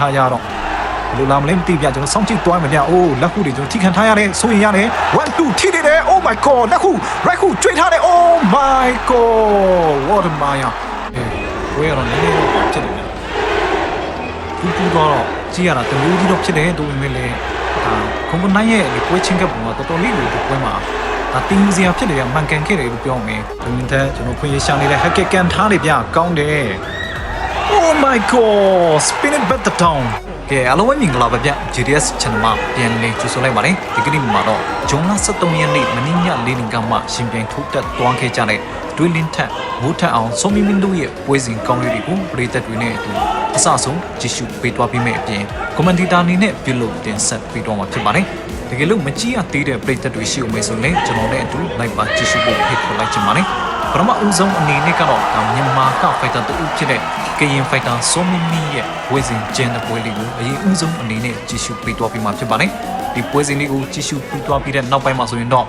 ထားရတော့ဘယ်လိုလာမလဲမသိပြကျွန်တော်စောင့်ကြည့်သွားမယ်ဗျအိုးလက်ခုတွေကျွန်တော်ထိခံထားရတယ်ဆိုရင်ရတယ်1 2ထိနေတယ် oh my god လက်ခု right ခုကျွေးထားတယ် oh my god what a maya အေးဝေးရတော့နည်းနည်းတော့ဖြစ်နေတယ်ပူပူတော့ကြည့်ရတာတမျိုးကြီးတော့ဖြစ်တယ်တို့ပေမဲ့လည်းဒါကွန်ပနိုင်ရဲ့ဒီပွဲချင်းကပုံကတော်တော်လေးကိုဒီပွဲမှာဒါတင်းစရာဖြစ်တယ်ဗျမှန်ကန်ခဲ့တယ်လို့ပြောမယ်ဒုံတဲ့ကျွန်တော်ခွင့်ရရှာနေတဲ့ hacker ကန်ထားတယ်ဗျကောင်းတယ် Oh my god spin it back the town ကဲအားလုံးပဲမင်္ဂလာပါဗျ GDS channel မှာပြန်လည်ကြိုဆိုလိုက်ပါတယ်ဒီကနေ့မှာတော့ဂျွန်လ23ရက်နေ့မနေ့ည၄နင်ကမှရှင်ပြိုင်ထုတ်တက်သွားခဲ့ကြတဲ့တွေးလင်းထက်မိုးထက်အောင်စုံမီမင်းတို့ရဲ့ပွဲစဉ်ကောင်းလေးတွေကိုပရိသတ်တွေနဲ့အတူအစဆုံးကြည့်ရှုပေးသွားပြီးမဲ့အပြင်ကွန်မန်တီတာအနေနဲ့ပြုလုပ်တင်ဆက်ပေးတော့မှာဖြစ်ပါတယ်တကယ်လို့မကြည့်ရသေးတဲ့ပရိသတ်တွေရှိဦးမယ်ဆိုရင်ကျွန်တော်နဲ့အတူလိုက်ပါကြည့်ရှုဖို့ဖိတ်ခေါ်လိုက်ချင်ပါတယ် ပထမဦးဆုံးအနေနဲ့ကတော့ဒါမြန်မာကဖိုက်တာတူဖြစ်တဲ့ကရင်ဖိုက်တာဆိုမီမီရဲ့ဝေစဉ်ကျင်းတဲ့ပွဲလေးကိုအရင်ဦးဆုံးအနေနဲ့ကြည့်ရှုပေးသွားပြီးမှဖြစ်ပါတယ်။ဒီပွဲစဉ်လေးကိုကြည့်ရှုပေးသွားပြီးတဲ့နောက်ပိုင်းမှာဆိုရင်တော့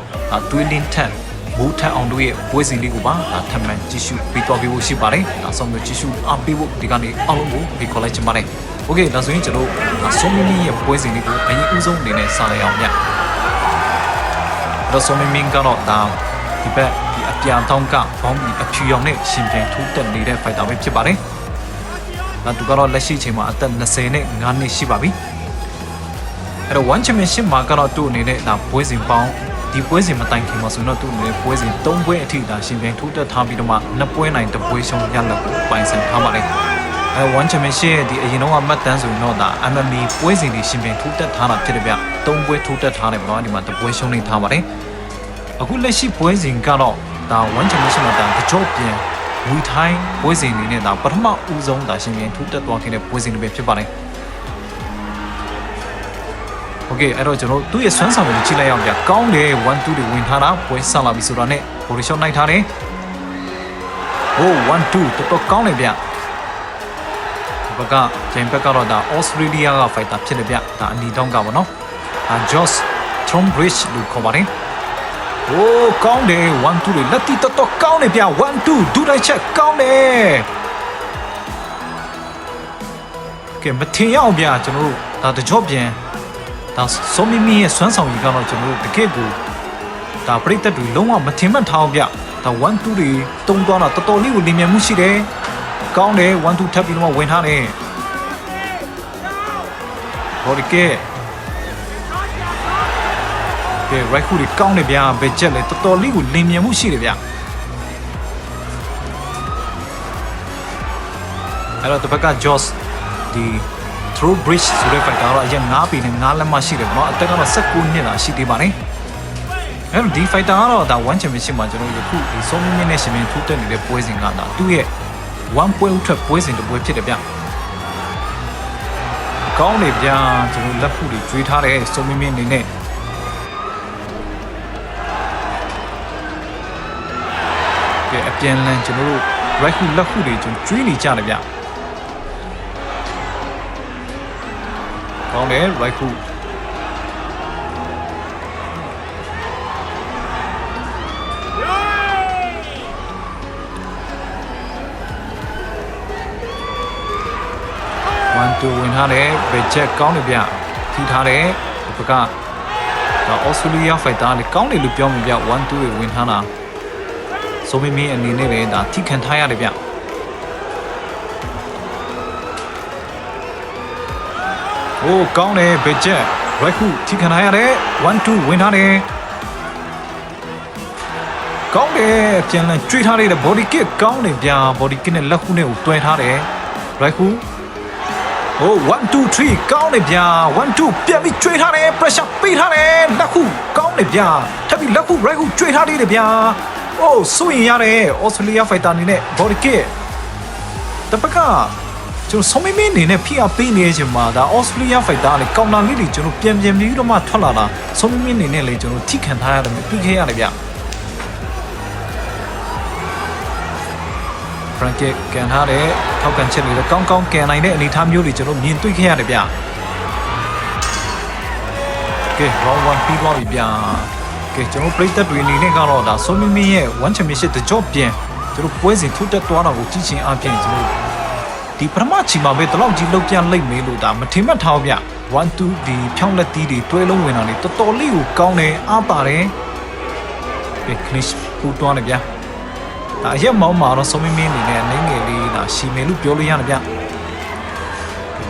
တွင်းလင်းထက်မိုးထက်အောင်တို့ရဲ့ပွဲစဉ်လေးကိုပါဒါထပ်မံကြည့်ရှုပေးသွားပြီးဖို့ရှိပါတယ်။ဒါဆောင်မျိုးကြည့်ရှုအားပေးဖို့ဒီကနေ့အားလုံးကိုဖိတ်ခေါ်လိုက်ချင်ပါတယ်။ Okay ဒါဆိုရင်ကျွန်တော်ဆိုမီမီရဲ့ပွဲစဉ်လေးကိုအရင်ဦးဆုံးအနေနဲ့စာလိုက်အောင်ည။ဒါဆိုမီမီကတော့ဒါဒီဘက် ဒီအပြန်တောင်းကဘောင်းဒီအဖြူရောင်နဲ့ရှင်ပြန်ထိုးတက်နေတဲ့ fighter ပဲဖြစ်ပါတယ်။ဒါသူကတော့လက်ရှိချိန်မှာအသက်20နဲ့9နှစ်ရှိပါပြီ။အဲ့တော့ one championship မှာကတော့သူ့အနေနဲ့ဒါပွဲစဉ်ပေါင်းဒီပွဲစဉ်မတိုင်ခင်မှာဆိုတော့သူ့အနေနဲ့ပွဲစဉ်3ပွဲအထိဒါရှင်ပြန်ထိုးတက်ထားပြီးတော့မှ2ပွဲနိုင်တစ်ပွဲရှုံးရလက်ကိုပိုင်ဆိုင်ထားပါတယ်။အဲ one championship ရဲ့ဒီအရင်တော့မှတ်တမ်းဆိုရင်တော့ဒါ MMA ပွဲစဉ်တွေရှင်ပြန်ထိုးတက်ထားတာဖြစ်တယ်ဗျ။3ပွဲထိုးတက်ထားတယ်ပေါ့နော်ဒီမှာတစ်ပွဲရှုံးနေထားပါတယ်။အခုလက်ရှိပွဲစဉ်ကတော့ ဒါ one championship မှာဒါကြော့ပြန်ဝီထိုင်းပွဲစဉ်အနေနဲ့ဒါပထမဦးဆုံးဒါရှင်ပြန်ထိုးတက်သွားခဲ့တဲ့ပွဲစဉ်တွေပဲဖြစ်ပါတယ်။ Okay အဲ့တော့ကျွန်တော်တို့သူ့ရဲ့စွမ်းဆောင်ရည်ကြည့်လိုက်အောင်ကြာကောင်းတယ်1 2တွေဝင်ထားတာပွဲဆက်လာပြီဆိုတော့ ਨੇ ပိုရီရှော့နိုင်ထားတယ်။ဟို1 2တော်တော်ကောင်းတယ်ဗျ။ဒီဘက်ကဂျိန်ဘက်ကတော့ဒါ Australia က fighter ဖြစ်တယ်ဗျ။ဒါအနီတောင်းကပါနော်။ဒါ Josh Trumbridge လို့ခေါ်ပါတယ်။ ဟိုးကောင်းတယ်1 2တွေလက်တီတော်တော်ကောင်းတယ်ဗျ1 2ဒူလိုက်ချက်ကောင်းတယ်။ကဲမထင်ရအောင်ဗျကျွန်တော်တို့ဒါတကြော့ပြန်ဒါစောမီမီရဲ့စွမ်းဆောင်ရည်ကတော့ကျွန်တော်တို့တကယ့်ကိုဒါပြိသက်တွေလုံးဝမထင်မှတ်ထားအောင်ဗျဒါ1 2တွေတုံးသွားတာတော်တော်လေးကိုလင်မြန်မှုရှိတယ်ကောင်းတယ်1 2ထပ်ပြီးတော့ဝင်ထားတယ်ဘော်ဒီကဲ ကဲ right ခုတွေကောင်းတယ်ဗျာဘယ်ချက်လဲတော်တော်လေးကိုလင်မြန်မှုရှိတယ်ဗျအဲ့တော့တစ်ဖက်က Joss ဒီ throw bridge ဆိုတဲ့ fighter ကတော့အရင်9ပေနဲ့9လက်မရှိတယ်ပေါ့နော်အသက်ကတော့19နှစ်လာရှိသေးပါတယ်အဲ့တော့ဒီ fighter ကတော့ဒါ1 championship မှာကျွန်တော်တို့ယခုဒီဆုံးမင်းနဲ့ရှင်မင်းထူးတက်နေတဲ့ပွဲစဉ်ကဒါသူ့ရဲ့1ပွဲဥထွက်ပွဲစဉ်တစ်ပွဲဖြစ်တယ်ဗျကောင်းတယ်ဗျာကျွန်တော်လက်ဖူတွေကျွေးထားတယ်ဆုံးမင်းအနေနဲ့ကဲအ ပြန်လန်ကျွန်တော်တို့ right hook လက်ခုတွေကျွန်တော်ကျွေးနေကြတယ်ဗျကောင်းတယ် right hook 1 2ဝင်ထားတယ်ဘယ်ချက်ကောင်းတယ်ဗျထိထားတယ်ဒီဘက်ကဒါအော်စတြေးလျဖိုက်တာလေကောင်းတယ်လို့ပြောမှာဗျ1 2တွေဝင်ထားတာ ဆိုမင်းမင်းအနေနဲ့လည်းဒါထိခံထားရတယ်ဗျโอ้ကောင်းတယ်ဘယ်ချက် right hook ထိခံထားရတယ်1 2ဝင်ထားတယ်ကောင်းတယ်ပြန်လည်ကျွေးထားတဲ့ body kick ကောင်းတယ်ဗျာ body kick နဲ့လက်ခုနဲ့ကိုတွဲထားတယ် right hook ဟို1 2 3ကောင်းတယ်ဗျာ1 2ပြန်ပြီးကျွေးထားတယ် pressure ပေးထားတယ်လက်ခုကောင်းတယ်ဗျာထပ်ပြီးလက်ခု right ခုကျွေးထားသေးတယ်ဗျာ အိုးစိုးရင်ရတယ် Australia fighter အနေနဲ့ body kick တပတ်ကကျွန်တော်ဆုံးမင်းမင်းအနေနဲ့ဖိအားပေးနေချိန်မှာဒါ Australia fighter နဲ့ကောင်တာလေးတွေကျွန်တော်ပြန်ပြန်ပြီးတော့မှထွက်လာတာဆုံးမင်းမင်းအနေနဲ့လေကျွန်တော်ထိခံထားရတယ်ပြီးခဲ့ရတယ်ဗျဖရန်ကစ်ကန်ထားတဲ့ထောက်ကန်ချက်တွေလည်းကောင်းကောင်းကန်နိုင်တဲ့အနေအထားမျိုးတွေကျွန်တော်မြင်တွေ့ခဲ့ရတယ်ဗျ။ကဲ round 1ပြီးသွားပြီဗျာ။ ကဲကျွန်တော်ပြိသက်တွေအနေနဲ့ကတော့ဒါဆိုမင်းမင်းရဲ့1 championship တကြော့ပြန်ကျွန်တော်ပွဲစဉ်ထိုးတက်သွားတာကိုကြည့်ချင်းအပြင်ကျွန်တော်ဒီပထမချီမှာပဲတလောက်ကြီးလောက်ပြန်လိုက်မေးလို့ဒါမထင်မှတ်ထားဘူးဗျ1 2ဒီဖြောင်းလက်တီးတွေတွဲလုံးဝင်တာလေတော်တော်လေးကိုကောင်းတယ်အားပါတယ်ကဲခနစ်ပူတွန်းတယ်ဗျဒါအရက်မောင်းမှာတော့ဆုံးမင်းမင်းအနေနဲ့အနေငယ်လေးဒါရှီမယ်လို့ပြောလို့ရတယ်ဗျ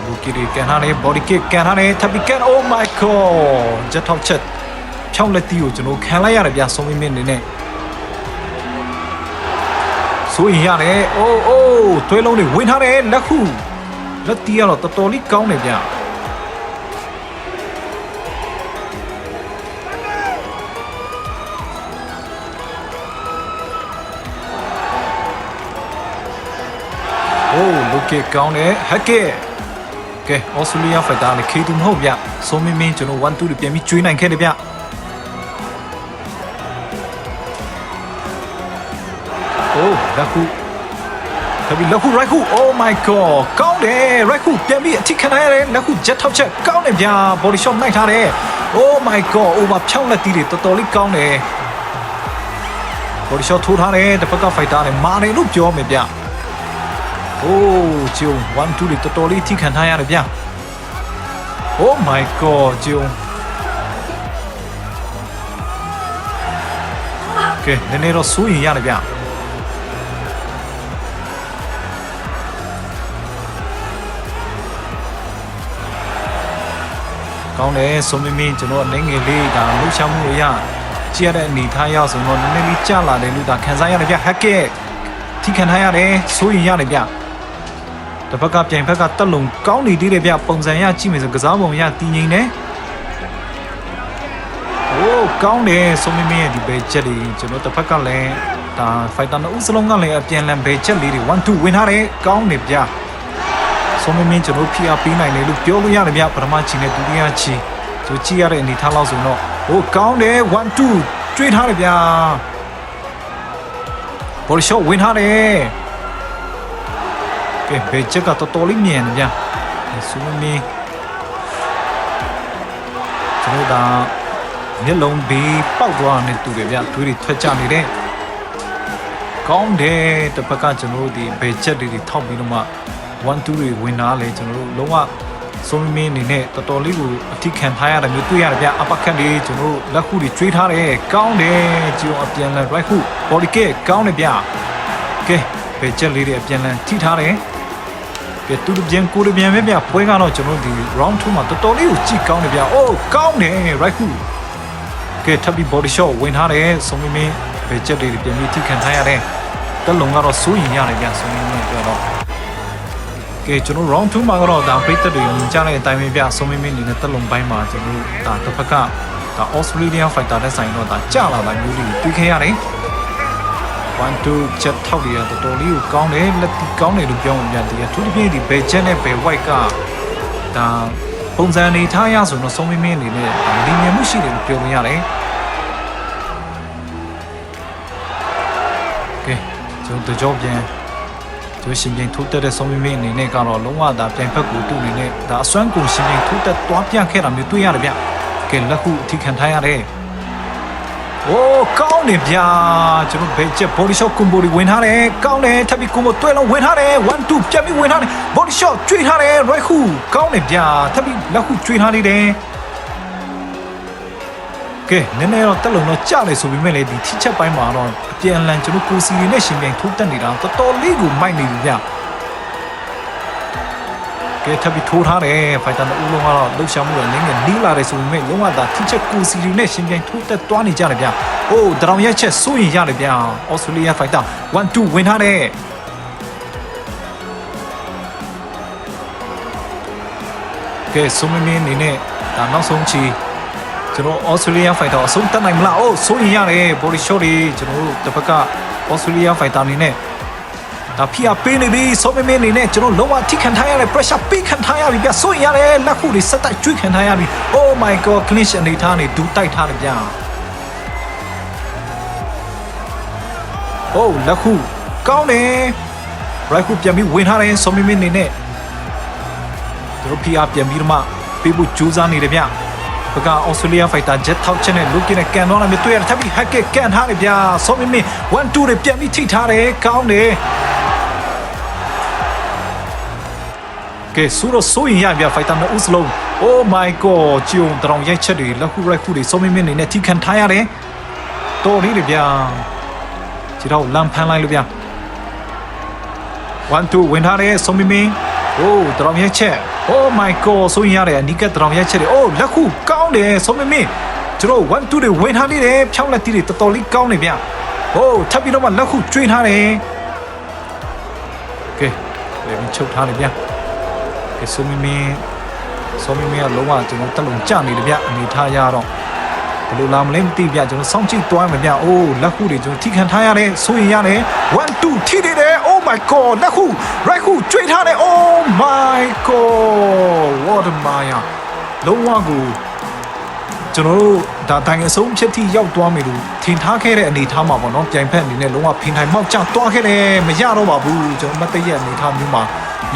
လူကီရီကန်ထားတယ် body kick ကန်ထားတယ် tappy can oh my god ဂျက်ထောက်ချက် ဖြောင်းလက်တီးကိုကျွန်တော်ခံလိုက်ရတယ်ဗျဆုံးမင်းမင်းအနေနဲ့ဆိုရင်ရတယ်အိုးအိုးတွဲလုံးတွေဝင်ထားတယ်လက်ခုလက်တီးကတော့တော်တော်လေးကောင်းတယ်ဗျ โอ้ลูกเกตကောင်းတယ်ဟက်ကေကဲအော်စတြေးလျဖိုက်တာလေခေတူမဟုတ်ဗျဆိုမင်းမင်းကျွန်တော်1 2တွေပြန်ပြီးကျွေးနိုင်ခဲ့တယ်ဗျ Oh လက်ခုထပ်ပြီးလက်ခု right hook oh my god ကောင်းတယ် right hook ပြန်ပြီးအထိခံရတယ်လက်ခု jet top ချက်ကောင်းတယ်ဗျာ body shot နိုင်ထားတယ် oh my god over ဖြောင်းလက်တီးတွေတော်တော်လေးကောင်းတယ် body shot ထိုးထားတယ်တစ်ဖက်က fighter နဲ့မာနေလို့ပြောမယ်ဗျโอ้ဂျုံ1 2တွေတော်တော်လေးထိခံထားရတယ်ဗျ Oh my god ဂျုံကဲနည်းနည်းတော့စိုးရင်ရတယ်ဗျ ကောင်းတယ်ဆိုမင်းမင်းကျွန်တော်အနေငယ်လေးဒါလှူရှာမှုရကြည့်ရတဲ့အနေထားရောက်ဆိုတော့နည်းနည်းလေးကြာလာတယ်လို့ဒါခံစားရတယ်ဗျဟက်ကဲထိခံထားရတယ်စိုးရင်ရတယ်ဗျတစ်ဖက်ကပြိုင်ဖက်ကတက်လုံကောင်းနေသေးတယ်ဗျပုံစံရကြည့်မယ်ဆိုကစားပုံရတည်ငြိမ်တယ်။အိုးကောင်းတယ်ဆိုမင်းမင်းရဲ့ဒီဘဲချက်တွေကျွန်တော်တစ်ဖက်ကလည်းဒါဖိုက်တာနှစ်ဦးစလုံးကလည်းအပြန်လန်ဘဲချက်လေးတွေ1 2ဝင်ထားတယ်ကောင်းတယ်ဗျ။ ဆိုမင်းမင်းကျွန်တော် PR ပေးနိုင်တယ်လို့ပြောလို့ရတယ်ဗျပထမချီနဲ့ဒုတိယချီကျွန်တော်ကြည့်ရတဲ့အနေထားလောက်ဆိုတော့ဟိုကောင်းတယ်1 2ကျွေးထားတယ်ဗျ။ဘောလ်ရှော့ဝင်ထားတယ်ကဲဘယ်ချက်ကတော်တော်လေးမြန်ကြဆူမီကျွန်တော်ဒါမျက်လုံးဘေးပေါက်သွားနေတူတယ်ဗျသွေးတွေထွက်ကြနေတဲ့ကောင်းတယ်တစ်ဖက်ကကျွန်တော်တို့ဒီဘယ်ချက်တွေထောက်ပြီးတော့မှ 1 2တွေဝင်လာလေကျွန်တော်တို့လုံးဝဆိုမီအနေနဲ့တော်တော်လေးကိုအထိခံထားရတာမျိုးတွေ့ရတယ်ဗျအပကတ်လေးကျွန်တော်တို့လက်ခုတွေကျွေးထားတယ်ကောင်းတယ်ကြည့်အောင်အပြန်လဲ right ခု body kick ကောင်းတယ်ဗျကဲဘယ်ချက်လေးတွေအပြန်လဲထိထားတယ်ကဲတူပြန်ကိုရပြန်ပဲဗျပွဲကတော့ကျွန်တော်ဒီ round 2မှာတော်တော်လေးကိုကြည့်ကောင်းတယ်ဗျ။အိုးကောင်းတယ် right ခုကဲထပ်ပြီး body shot ဝင်ထားတယ်ဆုံးမင်းမင်းဘယ်ချက်တွေပြန်ပြီးထိခံထားရတယ်။တက်လုံကတော့စိုးရင်ရတယ်ဗျဆုံးမင်းမင်းပြောတော့ ကဲကျွန်တော် round 2မှာကတော့ဒါပရိသတ်တွေမြင်ကြတဲ့အတိုင်းပဲဗျဆုံးမင်းမင်းအနေနဲ့တက်လုံပိုင်းမှာကျွန်တော်ဒါတစ်ဖက်ကဒါ Australian fighter တဲ့ဆိုင်တော့ဒါကြာလာတာမျိုးတွေတွေ့ခဲ့ရတယ်။1 2ချက်ထောက်ရတော်တော်လေးကိုကောင်းတယ်လက်တီကောင်းတယ်လို့ပြောမှပြန်တည်းအထူးသဖြင့်ဒီဘယ်ချက်နဲ့ဘယ် white ကဒါပုံစံနေထားရဆိုတော့ဆုံးမင်းမင်းအနေနဲ့လင်းမြမှုရှိတယ်လို့ပြောလို့ရတယ်ကဲကျွန်တော်ကြောပြန် ကျွန်ရှင်ပြန်ထိုးတက်တဲ့ဆုံးမင်းမင်းအနေနဲ့ကတော့လုံးဝဒါပြန်ဖက်ကိုတူအနေနဲ့ဒါအစွမ်းကုန်ရှင်ပြန်ထိုးတက်သွားပြခဲ့တာမျိုးတွေ့ရတယ်ဗျကဲလက်ခုအထိခံထားရတယ်โอ้ကောင်းတယ်ဗျာကျွန်တော်ဘယ်ချက် body shot combo တွေဝင်ထားတယ်ကောင်းတယ်ထပ်ပြီး combo တွဲလုံးဝင်ထားတယ်1 2ပြန်ပြီးဝင်ထားတယ် body shot ကျွေးထားတယ် right ခုကောင်းတယ်ဗျာထပ်ပြီးလက်ခုကျွေးထားနေတယ် ကဲနည်းနည်းတော့တက်လုံတော့ကြလေဆိုပေမဲ့လေဒီထိချက်ပိုင်းမှာတော့အပြန်အလှန်ကျွန်တော်ကိုစီရီနဲ့ရှင်ပြန်ထိုးတက်နေတာတော်တော်လေးကိုမိုက်နေပြီဗျာကဲထပ်ပြီးထိုးထားတယ်ဖိုင်တာနှစ်ဦးလုံးကတော့လှုပ်ရှားမှုတွေနည်းငယ်နီးလာတယ်ဆိုပေမဲ့လုံးဝသာထိချက်ကိုစီရီနဲ့ရှင်ပြန်ထိုးတက်သွားနေကြတယ်ဗျာ။အိုးတရောင်ရက်ချက်စိုးရင်ရတယ်ဗျာ။ဩစတြေးလျဖိုင်တာ1 2ဝင်ထားတယ်။ကဲဆိုမင်းမင်းအနေနဲ့ဒါနောက်ဆုံးချီ ကျွန်တော်ဩစတြေးလျဖိုင်တာအဆုံးတက်နိုင်မလား။အိုးစိုးရင်ရတယ် body shot တွေကျွန်တော်တို့တစ်ဖက်ကဩစတြေးလျဖိုင်တာအနေနဲ့ဒါဖိအားပေးနေပြီဆိုမင်းမင်းအနေနဲ့ကျွန်တော်လုံးဝထိခံထားရတဲ့ pressure ပေးခံထားရပြီဗျဆိုရင်ရတယ်လက်ခုတွေစက်တိုက်ကျွေးခံထားရပြီ oh my god clinch အနေထားနေဒူးတိုက်ထားတယ်ဗျာ oh လက်ခုကောင်းတယ် right ခုပြန်ပြီးဝင်ထားတယ်ဆိုမင်းမင်းအနေနဲ့တို့ဖိအားပြန်ပြီးတော့မှပေးဖို့ကြိုးစားနေတယ်ဗျ ဘကအော်စတြေးလျဖိုက်တာဂျက်ထောက်ချက်နဲ့လုကင်းနဲ့ကန်တော့လာမျိုးတွေ့ရတယ်ထပ်ပြီးဟက်ကကန်ထားတယ်ဗျာဆိုမင်းမင်း1 2တွေပြန်ပြီးထိထားတယ်ကောင်းတယ်ကဲဆိုတော့ဆိုရင်ရပြဖိုက်တာနှစ်ဦးစလုံး Oh my god ဂျုံတရောင်ရိုက်ချက်တွေလက်ခုရိုက်ခုတွေစုံမင်းမင်းနေနဲ့ထိခံထားရတယ်တော်လေးတွေဗျာခြေတော့လမ်းဖမ်းလိုက်လို့ဗျာ1 2ဝင်ထားတယ်စုံမင်းမင်း Oh တရောင်ရိုက်ချက် Oh my god ဆိုရင်ရတယ်အနီးကတရောင်ရိုက်ချက်တွေ Oh လက်ခုကောင်းတယ်စုံမင်းမင်းကျွန်တော်1 2တွေဝင်ထားနေတယ်ဖြောင်းလက်တီးတွေတော်တော်လေးကောင်းနေဗျာ Oh ထပ်ပြီးတော့မှလက်ခုကျွေးထားတယ်ကဲလေမချုပ်ထားတယ်ဗျာကဲဆိုမင်းမင်းဆိုမင်းမင်းကလုံးဝကျွန်တော်တက်လုံးကြနေတယ်ဗျအနေထားရတော့ဘယ်လိုလာမလဲမသိဗျကျွန်တော်စောင့်ကြည့်သွားမယ်ဗျအိုးလက်ခုတွေကျွန်တော်ထိခံထားရတယ်ဆိုရင်ရတယ်1 2ထိနေတယ် Oh my god လက်ခု right ခုကျွေးထားတယ် Oh my god what a maya လုံးဝကိုကျွန်တော်တို့ဒါတိုင်အဆုံးဖြစ်ထိရောက်သွားမယ်လို့ထင်ထားခဲ့တဲ့အနေထားမှာပေါ့နော်ပြိုင်ဖက်အနေနဲ့လုံးဝဖင်ထိုင်မောက်ကျသွားခဲ့တယ်မရတော့ပါဘူးကျွန်တော်မတ်တရက်အနေထားမျိုးမှာ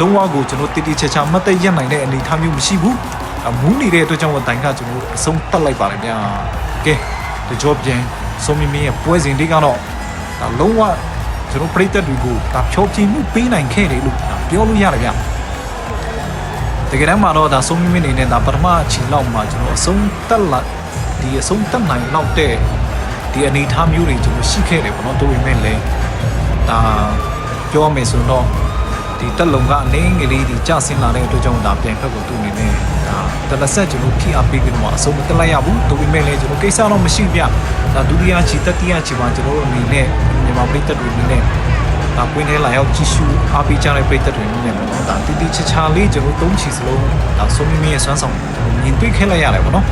လုံးဝကိုကျွန်တော်တိတိကျကျမတ်တရက်နိုင်တဲ့အနေထားမျိုးမရှိဘူးအမူးနေတဲ့အတွက်ကြောင့်တိုင်ကကျွန်တော်အဆုံးတက်လိုက်ပါလေဗျာကဲတကြောပြန်စုံမီမီရဲ့ပွဲစဉ်လေးကတော့ဒါလုံးဝ ကျွန်တော်ပြိတက်တွေကိုဒါဖြောပြမှုပေးနိုင်ခဲ့တယ်လို့ပြောလို့ရတယ်ဗျာတကယ်တမ်းမှာတော့ဒါဆုံးမင်းနေနဲ့ဒါပထမအချိန်လောက်မှာကျွန်တော်အဆုံးတက်လာဒီအဆုံးတက်နိုင်လောက်တဲ့ဒီအနေအထားမျိုးတွေကျွန်တော်ရှိခဲ့တယ်ပေါ့နော်တို့ပေမဲ့လည်းဒါပြောရမယ်ဆိုတော့ဒီတက်လုံကအလင်းကလေးဒီကြဆင်းလာတဲ့အတွက်ကြောင့်ဒါပြန်ဖက်ကိုသူ့အနေနဲ့ဒါတလက်ဆက်ကျွန်တော်ဖိအားပေးပြီးတော့အဆုံးမတက်လိုက်ရဘူးတို့ပေမဲ့လည်းကျွန်တော်ကိစ္စတော့မရှိပြဒါဒုတိယချီတတိယချီမှာကျွန်တော်တို့အနေနဲ့ မြန်မာပြည်သက်တွေအနေနဲ့ဒါပွင့်ထဲလာရောက်ကြည့်ရှုအားပေးကြတဲ့ပရိသတ်တွေနဲ့ပေါ့နော်ဒါတီတီချာချာလေးကျွန်တော်သုံးချီစလုံးဒါဆိုမင်းမင်းရဲ့စွမ်းဆောင်မြင်တွေ့ခဲ့လိုက်ရတယ်ပေါ့နော်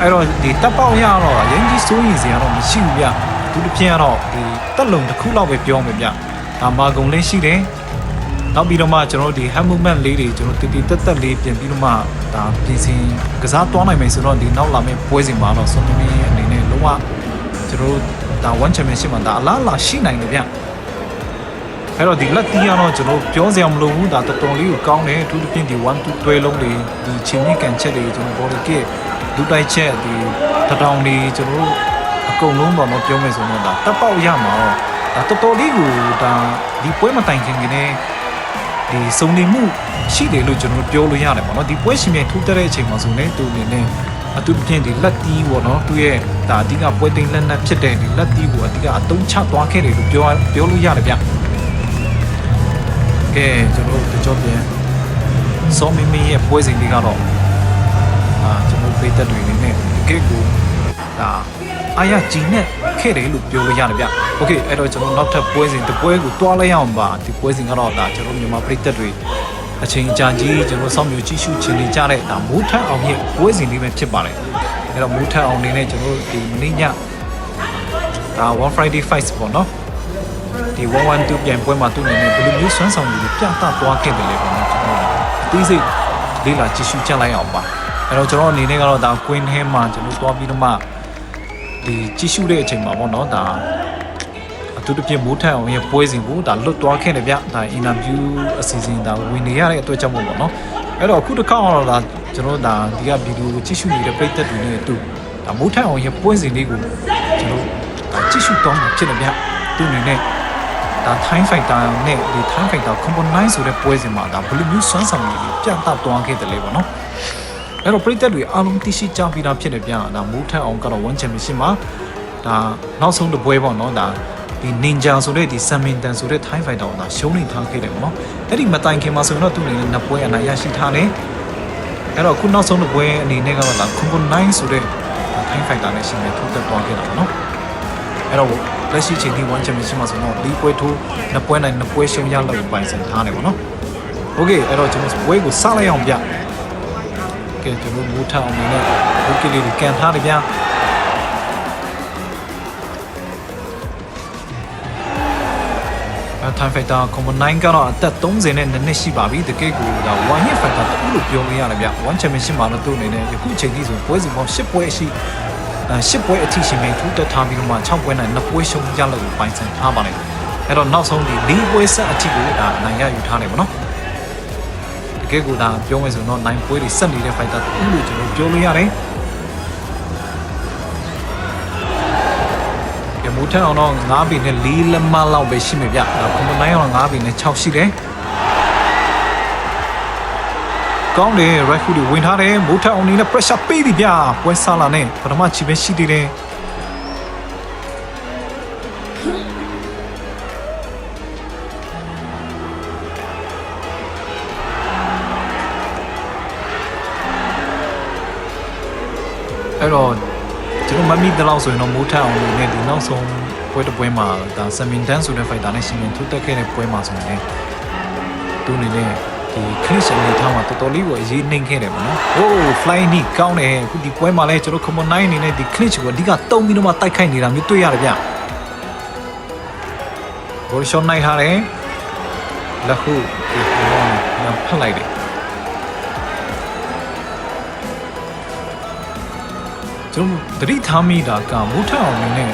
အဲ့တော့ဒီတပ်ပေါက်ရတော့ရင်းကြီးစိုးရင်စီကတော့မရှိဘူးဗျသူတစ်ပြင်းကတော့ဒီတက်လုံတစ်ခုလောက်ပဲပြောမယ်ဗျဒါမာကုံလေးရှိတယ်နောက်ပြီးတော့မှကျွန်တော်တို့ဒီ hand movement လေးတွေကျွန်တော်တီတီတက်တက်လေးပြင်ပြီးတော့မှဒါပြင်ဆင်ကစားသွားနိုင်မယ်ဆိုတော့ဒီနောက်လာမယ့်ပွဲစဉ်မှာတော့ဆိုမင်းမင်းအနေနဲ့လုံးဝကျွန်တော်တို့ ဒါ one championship မှာဒါအလားအလာရှိနိုင်တယ်ဗျအဲ့တော့ဒီလက်တီးကတော့ကျွန်တော်ပြောစရာမလိုဘူးဒါတော်တော်လေးကိုကောင်းတယ်အထူးသဖြင့်ဒီ1 2တွဲလုံးတွေဒီချင်းမြင့်ကန်ချက်တွေကျွန်တော် body kit ဒူတိုက်ချက်ဒီတထောင်တွေကျွန်တော်တို့အကုန်လုံးပေါ့နော်ပြောမယ်ဆိုတော့ဒါတပ်ပေါက်ရမှာတော့ဒါတော်တော်လေးကိုဒါဒီပွဲမတိုင်ခင်ကလေးဒီစုံနေမှုရှိတယ်လို့ကျွန်တော်ပြောလို့ရတယ်ပေါ့နော်ဒီပွဲရှင်မြထူးတဲ့အချိန်မှာဆိုနေသူအနေနဲ့ အထူးသဖြင့်ဒီလက်တီးပေါ့နော်သူရဲ့ဒါအဓိကပွဲသိမ်းလက်နက်ဖြစ်တဲ့ဒီလက်တီးကိုအဓိကအတုံးချသွားခဲ့တယ်လို့ပြောပြောလို့ရတယ်ဗျကဲကျွန်တော်တို့ကြောပြန်စောမီမီရဲ့ပွဲစဉ်လေးကတော့အာကျွန်တော်ပေးသက်တွေနေနဲ့တကယ့်ကိုဒါအာရဂျီနဲ့ခဲ့တယ်လို့ပြောလို့ရတယ်ဗျ။ Okay အဲ့တော့ကျွန်တော်နောက်ထပ်ပွဲစဉ်တစ်ပွဲကိုတွားလိုက်ရအောင်ပါဒီပွဲစဉ်ကတော့ဒါကျွန်တော်မြန်မာပြည်သက်တွေ အချိန်ကြာကြီးကျွန်တော်စောင့်မျိုးကြီးရှုချင်နေကြတဲ့ဒါမိုးထက်အောင်ရဲ့ပွဲစဉ်လေးပဲဖြစ်ပါတယ်။အဲ့တော့မိုးထက်အောင်နေနဲ့ကျွန်တော်တို့ဒီမနေ့ညဒါ one friday fight ပေါ့နော်ဒီ112ပြန်ပွဲမှာသူ့အနေနဲ့ဘယ်လိုမျိုးစွမ်းဆောင်ရည်တွေပြသသွားခဲ့တယ်လဲပေါ့နော်ကျွန်တော်အသေးစိတ်လေးလာကြည့်ရှုကြလိုက်အောင်ပါအဲ့တော့ကျွန်တော်အနေနဲ့ကတော့ဒါ Queen ထဲမှာကျွန်တော်သွားပြီးတော့မှဒီကြည့်ရှုတဲ့အချိန်မှာပေါ့နော်ဒါ အထူးသဖြင့်မိုးထက်အောင်ရဲ့ပွဲစဉ်ကိုဒါလွတ်သွားခဲ့တယ်ဗျဒါအင်တာဗျူးအစီအစဉ်ဒါဝင်နေရတဲ့အတွက်ကြောင့်မို့ပေါ့နော်အဲ့တော့အခုတစ်ခါတော့ဒါကျွန်တော်ဒါဒီကဗီဒီယိုကိုကြည့်ရှုနေတဲ့ပရိသတ်တွေနဲ့အတူဒါမိုးထက်အောင်ရဲ့ပွဲစဉ်လေးကိုကျွန်တော်ဒါကြည့်ရှုတော့မှာဖြစ်တယ်ဗျသူ့အနေနဲ့ဒါ time fighter နဲ့ဒီ time fighter combine ဆိုတဲ့ပွဲစဉ်မှာဒါဘယ်လိုမျိုးစွမ်းဆောင်ရည်တွေပြသသွားခဲ့တယ်လဲပေါ့နော်အဲ့တော့ပရိသတ်တွေအားလုံးသိရှိကြပြီးသားဖြစ်တယ်ဗျာဒါမိုးထက်အောင်ကတော့ one championship မှာဒါနောက်ဆုံးတစ်ပွဲပေါ့နော်ဒါ ဒီ ninja ဆိုတဲ့ဒီ samington ဆိုတဲ့ time fighter ကိုဒါရှုံးနေထားခဲ့တယ်ပေါ့နော်အဲ့ဒီမတိုင်ခင်မှာဆိုရင်တော့သူ့အနေနဲ့နှစ်ပွဲအနိုင်ရရှိထားတယ်အဲ့တော့ခုနောက်ဆုံးတစ်ပွဲအနေနဲ့ကတော့ဒါ combine ဆိုတဲ့ time fighter နဲ့ရှင်နေထိုးတက်သွားခဲ့တာပေါ့နော်အဲ့တော့လက်ရှိချိန်ထိ1 championship မှာဆိုတော့ဒီပွဲထိုးနှစ်ပွဲနိုင်နှစ်ပွဲရှုံးရလောက်ပိုင်ဆိုင်ထားတယ်ပေါ့နော်။ Okay အဲ့တော့ကျွန်တော်ပွဲကိုစလိုက်အောင်ဗျ။ကဲကျွန်တော်မူထအောင်နေနဲ့ဘုတ်ကလေးကိုကန်ထားတယ်ဗျ။ time fighter combo 9ကတော့အသက်30နဲ့နှစ်နှစ်ရှိပါပြီတကယ်ကိုဒါ one hit fighter တူလို့ပြောလို့ရတယ်ဗျ1 championship မှာတော့သူ့အနေနဲ့ယခုချိန်ထိဆိုပွဲစဉ်ပေါင်း10ပွဲရှိအဲ10ပွဲအထိရှင်မဲ့ထူးတက်ထားပြီးတော့မှ6ပွဲနိုင်2ပွဲရှုံးရလို့ပိုင်ဆိုင်ထားပါတယ်အဲ့တော့နောက်ဆုံးဒီ၄ပွဲဆက်အထိကိုဒါနိုင်ရယူထားတယ်ပေါ့နော်တကယ်ကိုဒါပြောမယ်ဆိုတော့9ပွဲတွေဆက်နေတဲ့ fighter တူလို့ကျွန်တော်ပြောလို့ရတယ် ထက်အောင်တော့9ဘီနဲ့4လက်မလောက်ပဲရှိမယ်ဗျဒါကွန်ပနိုင်းအောင်9ဘီနဲ့6ရှိတယ်ကောင်းတယ် right foot တွေဝင်ထားတယ်မိုးထက်အောင်နေနဲ့ pressure ပေးပြီဗျာပွဲဆလာနဲ့ပထမချီပဲရှိသေးတယ် ကျွန်တော်မမီတလောက်ဆိုရင်တော့မိုးထက်အောင်နေနဲ့ဒီနောက်ဆုံးပွဲတစ်ပွဲမှာဒါဆမင်တန်ဆိုတဲ့ fighter နဲ့ရှင်ရင်ထုတ်တက်ခဲ့တဲ့ပွဲမှာဆိုရင်လည်းသူအနေနဲ့ဒီခရစ်စအနေထားမှာတော်တော်လေးကိုအရေးနှိမ်ခဲ့တယ်ပေါ့နော်။ Oh fly knee ကောင်းတယ်အခုဒီပွဲမှာလည်းကျွန်တော် common 9အနေနဲ့ဒီ clinch ကိုအဓိကတုံးပြီးတော့မှတိုက်ခိုက်နေတာမျိုးတွေ့ရတယ်ဗျ။ ball shot နိုင်ထားတယ်။လက်ခုဒီဘောနဲ့ဖတ်လိုက်တယ်။ ကျွန်တော်တတိထားမိတာကမူထအောင်နေနဲ့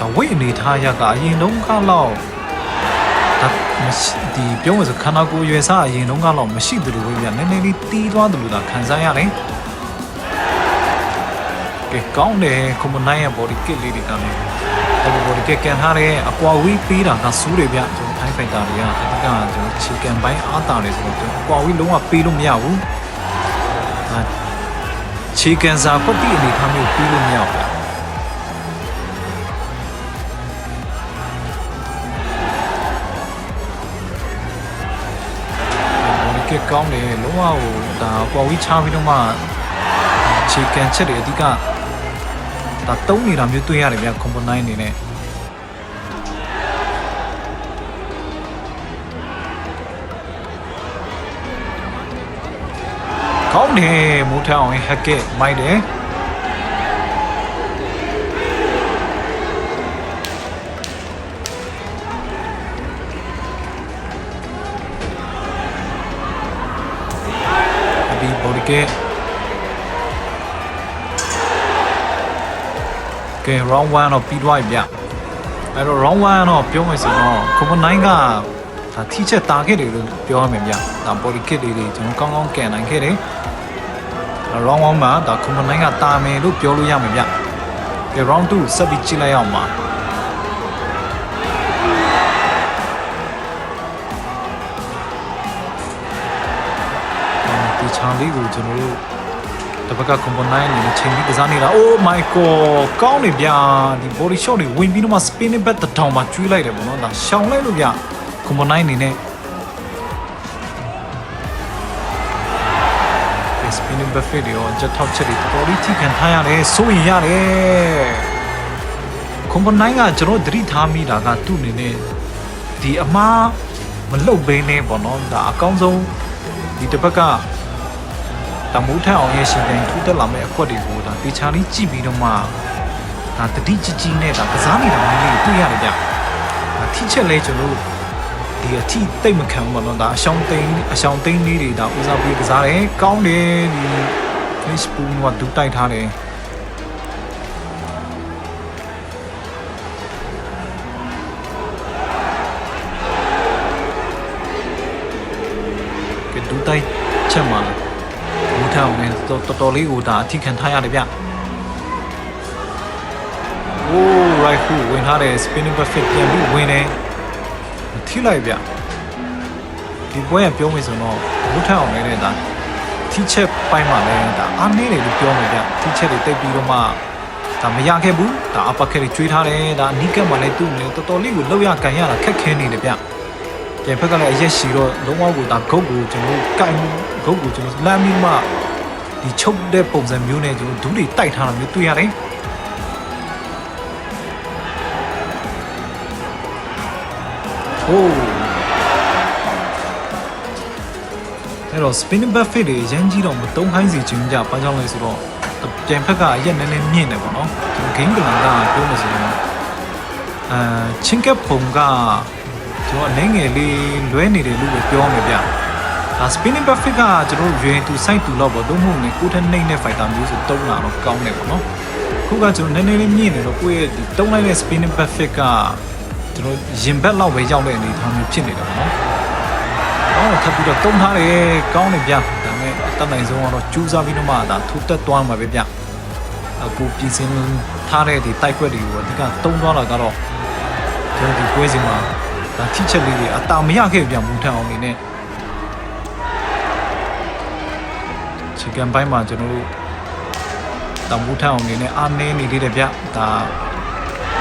ဒါဝိတ်အနေထားရကအရင်တုန်းကတော့ဒါမရှိဒီပြောမှဆိုခန္ဓာကိုယ်ရွယ်စားအရင်တုန်းကတော့မရှိသလိုပဲဗျနည်းနည်းလေးတီးသွားသလိုသာခံစားရတယ်ကဲကောင်းတယ်ကွန်မနိုင်ရဲ့ body kit လေးတွေကလည်းအဲ့ body kit ကန်ထားတဲ့အကွာဝေးပေးတာကစူးတယ်ဗျကျွန်တော် high fighter တွေကအဓိကကျွန်တော်ခြေကန်ပိုင်းအားတာတယ်ဆိုတော့ကျွန်တော်အကွာဝေးလုံးဝပေးလို့မရဘူးဒါ ခြေကန်စာပတ်တိအနေထားမျိုးပေးလို့မရဘူးဗျဘောဒီကစ်ကောင်းတယ်လုံးဝဟိုဒါပေါ်ဝီချပြီးတော့မှခြေကန်ချက်တွေအဓိကဒါတုံးနေတာမျိုးတွေ့ရတယ်ဗျကွန်ပိုနိုင်အနေနဲ့ ကောင်းတယ်မိုးထောင်ဟက်ကက်မိုက်တယ်အဘီဘောဒီကက်ကဲ round 1တော့ပြီးသွားပြီဗျအဲ့တော့ round 1တော့ပြောမယ်ဆိုတော့ကွန်ပိုနိုင်က ဒါထိချက်တာခဲ့တယ်လို့ပြောရမယ်ဗျဒါ body kit တွေတွေကျွန်တော်ကောင်းကောင်းကန်နိုင်ခဲ့တယ် round 1မှာဒါကွန်ပိုနိုင်ကတာမယ်လို့ပြောလို့ရမယ်ဗျကဲ round 2ဆက်ပြီးကြည့်လိုက်အောင်ပါဒီချန်လေးကိုကျွန်တော်တို့တပတ်ကကွန်ပိုနိုင်အနေနဲ့ချိန်ပြီးကစားနေတာ Oh my god ကောင်းနေဗျာဒီ body shot တွေဝင်ပြီးတော့မှ spinning back တောင်မှာကျွေးလိုက်တယ်ပေါ့နော်ဒါရှောင်လိုက်လို့ဗျ ကွန်ပိုနိုင်အနေနဲ့ spinning buffet တွေရောချက်ထောက်ချက်တွေတော်တော်လေးထိခံထားရတယ်စိုးရင်ရတယ်ကွန်ပနိုင်ကကျွန်တော်သတိထားမိတာကသူ့အနေနဲ့ဒီအမားမလုတ်ဘင်းနေပေါ့နော်ဒါအကောင်းဆုံးဒီတစ်ပတ်ကတမိုးထက်အောင်ရဲ့ရှင်ပြန်ထူးတက်လာမဲ့အခွက်တွေကိုဒါတေချာလေးကြည့်ပြီးတော့မှဒါတတိကြီးကြီးနဲ့ဒါကစားနေတာမျိုးလေးတွေ့ရတယ်ဗျဒါထိချက်လဲကျွန်တော်တို့ ဒီအထီတိတ်မခံဘူးပေါ့နော်ဒါအရှောင်းသိန်းအရှောင်းသိန်းလေးတွေဒါဦးစားပေးကစားတယ်ကောင်းတယ်ဒီ Facebook ကဒူးတိုက်ထားတယ်ကဒူးတိုက်ချက်မှာဘူထောင်နဲ့တော်တော်လေးကိုဒါအထီခံထားရတယ်ဗျโอ้ right hook ဝင်ထားတယ် spinning buffet ပြန်ပြီးဝင်တယ် ထိလိုက်ဗျဒီပွဲကပြောမယ်ဆိုတော့ဘုထအောင်နေတဲ့ဒါထိချက်ပိုင်းမှာလည်းဒါအားနေတယ်လို့ပြောမယ်ဗျထိချက်တွေတိတ်ပြီးတော့မှဒါမရခဲ့ဘူးဒါအပကက်တွေကျွေးထားတယ်ဒါအနီးကပ်မှာလည်းသူ့လည်းတော်တော်လေးကိုလောက်ရကန်ရတာခက်ခဲနေတယ်ဗျပြန်ဖက်ကလည်းအရက်ရှီတော့လုံးဝကိုဒါဂုတ်ကိုကျွန်တော်ကင်ဂုတ်ကိုကျွန်တော်လမ်းပြီးမှဒီချုပ်တဲ့ပုံစံမျိုးနဲ့ကျွန်တော်ဒူးတွေတိုက်ထားတာမျိုးတွေ့ရတယ် โอ้အဲ့တော့ spinning buffet တွေရမ်းကြီးတော့မတုံးခိုင်းစီခြင်းကြဘာကြောင့်လဲဆိုတော့ပြန်ဖက်ကအရက်နည်းနည်းမြင့်တယ်ပေါ့နော်ကျွန်တော် game plan ကပြောမှဆိုရင်အဲချင်းကပ်ပုံကကျွန်တော်အနေငယ်လေးလွဲနေတယ်လို့ပဲပြောမယ်ဗျဒါ spinning buffet ကကျွန်တော်ရွယ်သူ site တူတော့ပေါ့တော့မဟုတ်နဲ့ကိုထက်နှိမ့်တဲ့ fighter မျိုးဆိုတုံးလာတော့ကောင်းတယ်ပေါ့နော်ခုကကျွန်တော်နည်းနည်းလေးမြင့်နေတော့ကိုယ့်ရဲ့ဒီတုံးလိုက်တဲ့ spinning buffet က ကျွန်တော်ရင်ဘက်လောက်ပဲရောက်တဲ့အနေအထားမျိုးဖြစ်နေတာပေါ့နော်။အော်ထပ်ပြီးတော့တုံးထားတယ်ကောင်းတယ်ဗျ။ဒါပေမဲ့အတတ်နိုင်ဆုံးကတော့ကြိုးစားပြီးတော့မှဒါထူတက်သွားမှာပဲဗျ။အခုပြင်ဆင်ထားတဲ့ဒီတိုက်ခွက်တွေကိုအဓိကတုံးသွားတာကတော့ကျွန်တော်ဒီပွဲစဉ်မှာဒါထိချက်လေးတွေအတာမရခဲ့ဗျမူထန်အောင်နေနဲ့ကန်ပိုင်းမှာကျွန်တော်တို့တမူထအောင်နေနဲ့အားနည်းနေသေးတယ်ဗျဒါ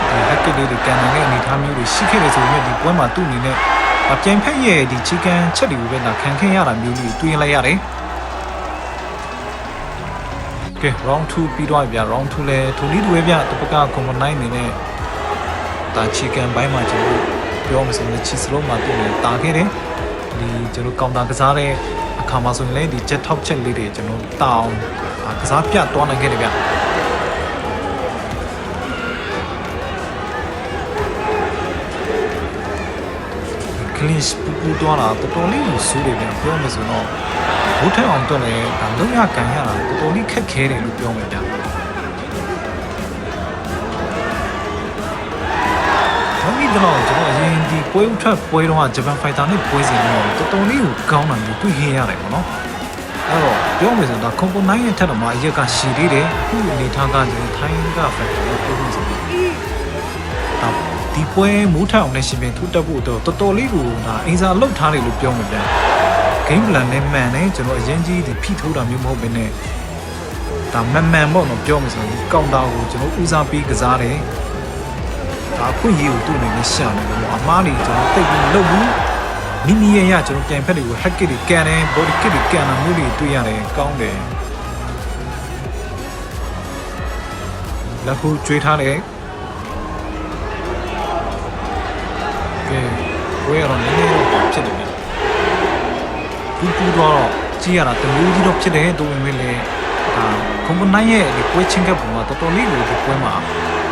ဒီဟက်ကလေးတွေကန်နိုင်တဲ့အနေအထားမျိုးတွေရှိခဲ့တယ်ဆိုရင်ဒီပွဲမှာသူ့အနေနဲ့အပြိုင်ဖက်ရဲ့ဒီချီကန်ချက်တွေကိုပဲဒါခံခဲ့ရတာမျိုးတွေတွေ့လိုက်ရတယ်ကဲ round 2ပြီးတော့ဗျ round 2လဲထိုလီတူပဲဗျတပကကွန်မနိုင်နေနဲ့ဒါချီကန်ပိုင်းမှာကျွန်တော်ပြောမှဆိုရင်ချီစလုံးမှာသူ့နဲ့တာခဲ့တယ်ဒီကျွန်တော်ကောင်တာကစားတဲ့အခါမှာဆိုရင်လည်းဒီ jet top check လေးတွေကျွန်တော်တောင်းကစားပြသွားနိုင်ခဲ့တယ်ဗျ ကလစ်ပူပူသွားတာတော်တော်လေးကိုဆိုးတယ်ဗျပြောမယ်ဆိုတော့ဘုထက်အောင်တော့လည်းဒါလုံးရကန်ရတာတော်တော်လေးခက်ခဲတယ်လို့ပြောမယ်ဗျမမီတော့ကျွန်တော်အရင်ဒီပွဲဥထွက်ပွဲတော့ဂျပန်ဖိုက်တာနဲ့ပွဲစဉ်တော့တော်တော်လေးကိုကောင်းတာမျိုးတွေ့ခဲ့ရတယ်ပေါ့နော်အဲ့တော့ပြောမယ်ဆိုတော့ကွန်ပိုနိုင်ရဲ့ထက်တော့မှအရက်ကရှည်သေးတယ်အခုအနေထားကကျွန်တော်ထိုင်းကဖိုက်တာကိုပြောလို့ဆိုတော့ ဒါဒီပွဲမိုးထအောင်နဲ့ရှင်ပြန်ထူတက်ဖို့တော့တော်တော်လေးကိုဒါအင်စာလောက်ထားတယ်လို့ပြောမှာပြန် game plan နဲ့မှန်တယ်ကျွန်တော်အရင်ကြီးဒီဖိထိုးတာမျိုးမဟုတ်ဘဲနဲ့ဒါမှန်မှန်ပေါ့နော်ပြောမှာဆိုရင်ကောင်တာကိုကျွန်တော်ဦးစားပေးကစားတယ်ဒါအခွင့်အရေးကိုသူ့အနေနဲ့ရှာနေတယ်ပေါ့အမားတွေကျွန်တော်တိတ်ပြီးမလုပ်ဘူးမိမိရဲ့ရကျွန်တော်ပြန်ဖက်တွေကို hack kit တွေကန်တယ် body kit တွေကန်တာမျိုးတွေတွေ့ရတယ်ကောင်းတယ်လက်ခုကျွေးထားတယ် ဝဲရတော့နည်းနည်းတော့ဖြစ်တယ်ဗျပူပူတော့ကြည့်ရတာတမျိုးကြီးတော့ဖြစ်တယ်တူဝင်ဝင်လေဒါကွန်ပနိုင်ရဲ့ဒီပွဲချင်းကပုံမှာတော်တော်လေးကိုဒီပွဲမှာ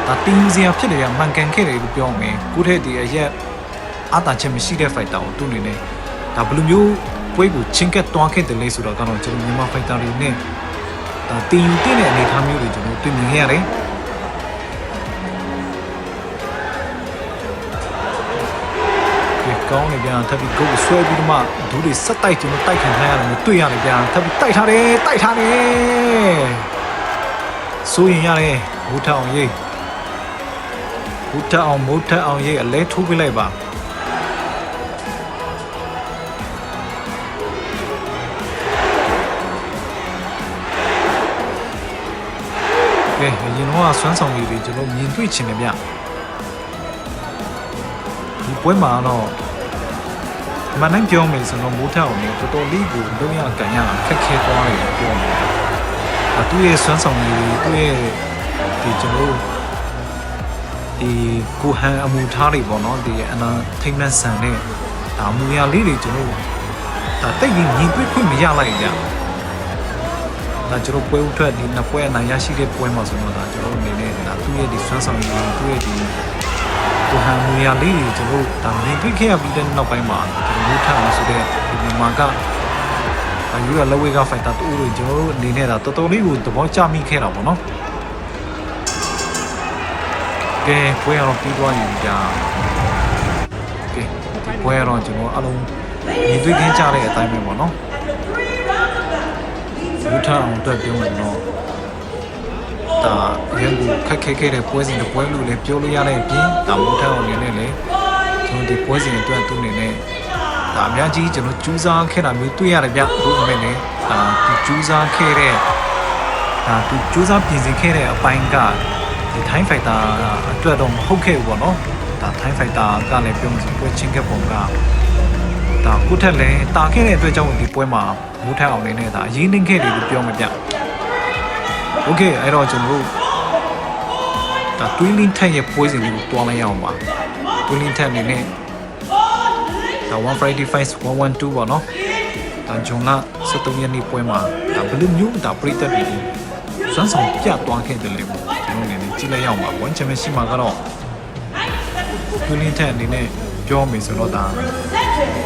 ဒါတင်းစရာဖြစ်တယ်ဗျမှန်ကန်ခဲ့တယ်လို့ပြောမယ်ကိုထက်ဒီအရက်အတာချက်မရှိတဲ့ fighter ကိုသူ့အနေနဲ့ဒါဘယ်လိုမျိုးပွဲကိုချင်းကက်တွားခဲ့တယ်လဲဆိုတော့ကတော့ကျွန်တော်မြန်မာ fighter တွေနဲ့ဒါတင်ယူတဲ့အနေအထားမျိုးတွေကျွန်တော်တွေ့မြင်ခဲ့ရတယ် ကောင်းနေပြန်ထပ်ပြီးဂုတ်ဆွဲပြီးတော့မှဒူးတွေဆက်တိုက်ကျွန်တော်တိုက်ခံထားရတယ်တွေ့ရတယ်ပြန်ထပ်ပြီးတိုက်ထားတယ်တိုက်ထားတယ်စိုးရင်ရတယ်မိုးထအောင်ရေးမိုးထအောင်မိုးထအောင်ရေးအလဲထိုးပြလိုက်ပါကဲအရင်တော့ဆွမ်းဆောင်ရည်တွေကျွန်တော်မြင်တွေ့ချင်တယ်ဗျဒီပွဲမှာတော့ မန်နိုင်ပြောမယ်ဆိုတော့မိုးထအောင်နေတော်တော်လေးကိုလုံးရကန်ရတာခက်ခဲသွားတယ်လို့ပြောတယ်။အတူရဲ့ဆွမ်းဆောင်ရည်သူ့ရဲ့ဒီကျွန်တော်တို့ဒီကိုဟန်အမူထားတွေပေါ့နော်ဒီအနာထိမ့်မဆန်တဲ့ဒါမူရလေးတွေကျွန်တော်ဒါတိတ်ပြီးညီတွေ့ခွင့်မရလိုက်ကြ။ဒါကျွန်တော်ပွဲဥထွက်ဒီနှစ်ပွဲအနိုင်ရရှိတဲ့ပွဲမှာဆိုတော့ဒါကျွန်တော်အနေနဲ့ဒါသူ့ရဲ့ဒီဆွမ်းဆောင်ရည်သူ့ရဲ့ဒီ ကိုဟန်မူရလေးတွေကျွန်တော်တို့ဒါမြင်တွေ့ခဲ့ရပြီးတဲ့နောက်ပိုင်းမှာကျွန်တော်တို့ထားအောင်ဆိုတဲ့ဒီမြန်မာကအယူရလက်ဝဲကဖိုက်တာတူတွေကျွန်တော်တို့အနေနဲ့ဒါတော်တော်လေးကိုသဘောကျမိခဲ့တာပေါ့နော်ကဲပွဲရတော့ပြီးသွားရင်ကြာကဲဒီပွဲရတော့ကျွန်တော်အလုံးမြင်တွေ့ခင်ကြတဲ့အတိုင်းပဲပေါ့နော်ယူထားအောင်အတွက်ပြောမယ်တော့ ဒါရန်ကိုခက်ခဲခဲ့တဲ့ပွဲစဉ်တစ်ပွဲလို့လည်းပြောလို့ရတဲ့အပြင်ဒါမိုးထအောင်နေနဲ့လည်းကျွန်တော်ဒီပွဲစဉ်အတွက်သူ့အနေနဲ့ဒါအများကြီးကျွန်တော်ကြိုးစားခဲ့တာမျိုးတွေ့ရတယ်ဗျအခုအမေလည်းဒါသူကြိုးစားခဲ့တဲ့ဒါသူကြိုးစားပြင်ဆင်ခဲ့တဲ့အပိုင်းကဒီထိုင်းဖိုက်တာအတွက်တော့မဟုတ်ခဲ့ဘူးပေါ့နော်ဒါထိုင်းဖိုက်တာကလည်းပြောမှဆိုပွဲချင်းခဲ့ပုံကဒါကုထက်လည်းတာခဲ့တဲ့အတွက်ကြောင့်ဒီပွဲမှာမိုးထအောင်နေနဲ့ဒါအရေးနှင်းခဲ့တယ်လို့ပြောမှဗျ โอเคအဲ့တော့ကျွန်တော်တို့ဒါ twinning tag ရဲ့ပွဲစဉ်လေးကိုတွားလိုက်ရအောင်ပါ twinning tag အနေနဲ့ဒါ1 Friday Fights 112ပေါ့နော်ဒါဂျွန်လာ73ရက်နေ့ပွဲမှာဒါဘယ်လိုမျိုးဒါပြိတက်ပြီးစွမ်းဆောင်ပြသွားခဲ့တယ်လေပေါ့ကျွန်တော်အနေနဲ့ကြည့်လိုက်ရအောင်ပါ1 championship မှာကတော့ twinning tag အနေနဲ့ပြောမယ်ဆိုတော့ဒါ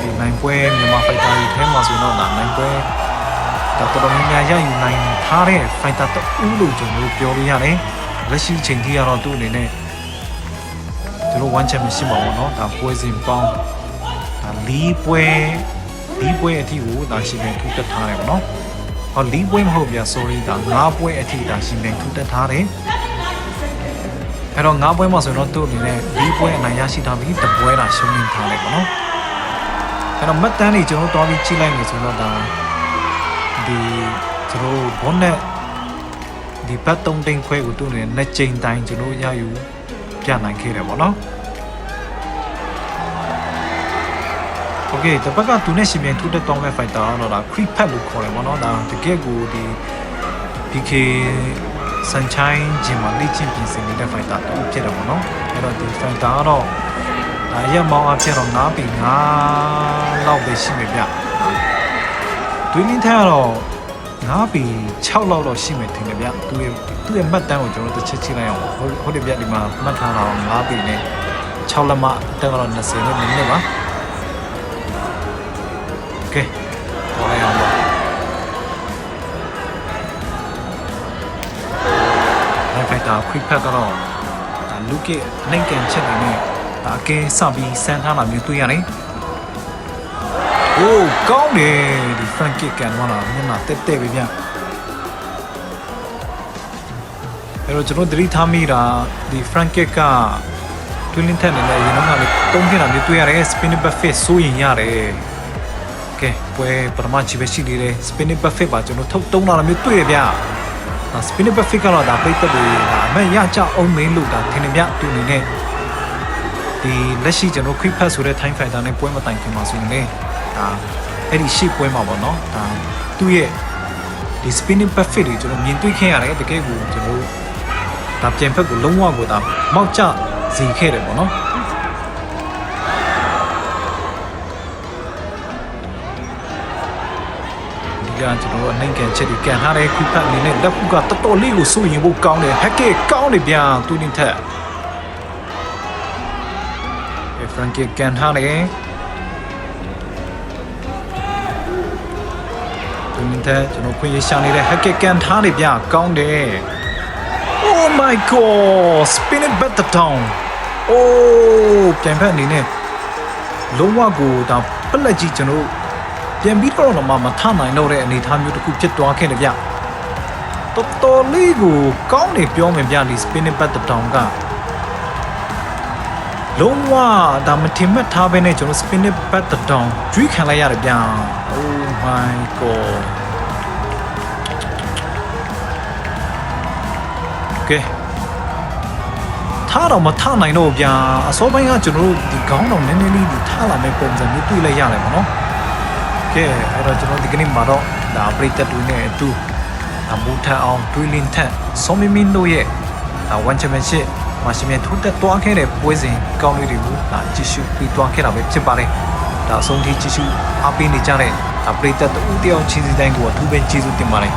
ဒီနိုင်ပွဲမြန်မာ fighter တွေထဲမှာဆိုတော့ဒါနိုင်ပွဲ ဒါတော်တော်များများရယူနိုင် ထားတဲ့ဖိုင်တာတဦးလို့ကျွန်တော်ပြောလို့ရတယ်လက်ရှိအချိန်ထိကတော့သူ့အနေနဲ့သူတို့ one championship မှာပေါ့နော်ဒါပွဲစဉ်ပေါင်းဒါ၄ပွဲ၄ပွဲအထိကိုဒါရှင်ပြန်ထူတက်ထားတယ်ပေါ့နော်ဟော၄ပွဲမဟုတ်ဗျာ sorry ဒါ၅ပွဲအထိဒါရှင်ပြန်ထူတက်ထားတယ်အဲ့တော့၅ပွဲမှာဆိုတော့သူ့အနေနဲ့၄ပွဲအနိုင်ရရှိထားပြီးတပွဲတာရှုံးနေထားလိုက်ပေါ့နော်အဲ့တော့မတ်တန်းတွေကျွန်တော်တို့တွားပြီးကြည့်လိုက်မယ်ဆိုတော့ဒါဒီ ကျွန်တော်တို့ဘောနဲ့ဒီဘတ်တုံးတိန်ခွဲကိုတူနေနှစ်ကြိမ်တိုင်းကျွန်တော်ရယူပြနိုင်ခဲ့တယ်ပေါ့နော်โอเคတပတ်ကသူနဲ့ရှင်မြန်ထူတက်တောင်းမဲ့ fighter တော့ဒါ creep pet လို့ခေါ်တယ်ပေါ့နော်ဒါတကယ်ကိုဒီ PK sunshine ဂျင်မှာလေ့ကျင့်ပြင်ဆင်နေတဲ့ fighter တူဖြစ်တယ်ပေါ့နော်အဲ့တော့ဒီ fighter ကတော့ဒါရက်မောင်းအဖြစ်တော့9ပြီ9လောက်ပဲရှိမယ်ဗျတွင်းင်းထဲကတော့ 9ပြီ6လောက်တော့ရှိမယ်ထင်တယ်ဗျသူရဲ့သူ့ရဲ့မှတ်တမ်းကိုကျွန်တော်တို့တစ်ချက်ချိလိုက်အောင်ဟုတ်ဟုတ်တယ်ဗျဒီမှာမှတ်ထားတာ9ပြီနဲ့6လက်မအတက်ကတော့20နဲ့နည်းနည်းပါโอเคပေါ်လိုက်အောင်ပါ နိုင်ဖိုက်တာခွိဖက်ကတော့ဒါလူကနိုင်ကန်ချက်နေနဲ့ဒါအကဲစပြီးစမ်းထားတာမျိုးတွေ့ရတယ်။ အိုးကောင်းတယ်ဒီ front kick ကန်တော့မျက်နှာတက်တက်ပဲဗျ။အဲ့တော့ကျွန်တော်သတိထားမိတာဒီ front kick ကတွင်းလင်းထက်နေလည်းရင်တော့ကလည်းတုံးခဲ့တာမျိုးတွေ့ရတယ် spinning back fist ဆိုရင်ရတယ်။ Okay ပွဲပထမချီပဲရှိနေတယ် spinning back fist ပါကျွန်တော်ထုတ်တုံးတာမျိုးတွေ့ရဗျ။ဒါ spinning back flick ကတော့ဒါပိတ်သက်တွေဒါအမဲ့ရကြအောင်မင်းလို့ဒါထင်နေမြတူနေနဲ့ဒီလက်ရှိကျွန်တော် quick pass ဆိုတဲ့ time fighter နဲ့ပွဲမတိုင်ခင်မှာဆိုရင်လေ ဒါအဲ့ဒီရှေ့ပွဲမှာပေါ့နော်ဒါသူ့ရဲ့ဒီ spinning back flick တွေကျွန်တော်မြင်တွေ့ခဲ့ရတယ်တကယ်ကိုကျွန်တော်ဒါပြန်ဖက်ကိုလုံးဝကိုဒါမောက်ကျစီခဲ့တယ်ပေါ့နော်ဒီကကျွန်တော်တို့နိုင်ကန်ချက်ဒီကန်ထားတဲ့ quick pass အနေနဲ့လက်ခုကတော်တော်လေးကိုစိုးရင်ဖို့ကောင်းတယ် hack ကောင်းတယ်ဗျာသူနေထက်အဲ Frankie ကန်ထားတယ် သူမြင်တဲ့ကျွန်တော်ခွင့်ရရှာနေတဲ့ hack ကန်ထားတယ်ဗျာကောင်းတယ် Oh my god spin it back the down Oh ပြန်ဖက်အနေနဲ့လုံးဝကိုဒါပလက်ကြီးကျွန်တော်ပြန်ပြီးတော့တော့မှမထနိုင်တော့တဲ့အနေအထားမျိုးတစ်ခုဖြစ်သွားခဲ့တယ်ဗျတော်တော်လေးကိုကောင်းနေပြောမယ်ဗျဒီ spin it back the down ကလုံးဝဒါမထင်မှတ်ထားဘဲနဲ့ကျွန်တော် spin it back the down ကျွေးခံလိုက်ရတယ်ဗျာ Oh my god ထားတော့မထနိုင်တော့ဗျာအစောပိုင်းကကျွန်တော်တို့ဒီခေါင်းတော်နည်းနည်းလေးဒီထားလာမဲ့ပုံစံမျိုးတွေ့လိုက်ရတယ်ပေါ့နော်ကဲအဲ့တော့ကျွန်တော်ဒီကနေ့မှာတော့ဒါပရိသတ်တွေနဲ့အတူအမူထအောင်တွေးလင်းထက်စောမီမင်းတို့ရဲ့ဒါ one championship မှာရှင်မြန်ထိုးတက်သွားခဲ့တဲ့ပွဲစဉ်ကောင်းလေးတွေကိုဒါကြည့်ရှုပြီးသွားခဲ့တာပဲဖြစ်ပါတယ်ဒါအဆုံးထိကြည့်ရှုအားပေးနေကြတဲ့ဒါပရိသတ်တူတယောက်ချင်းစီတိုင်းကိုအထူးပဲကျေးဇူးတင်ပါတယ်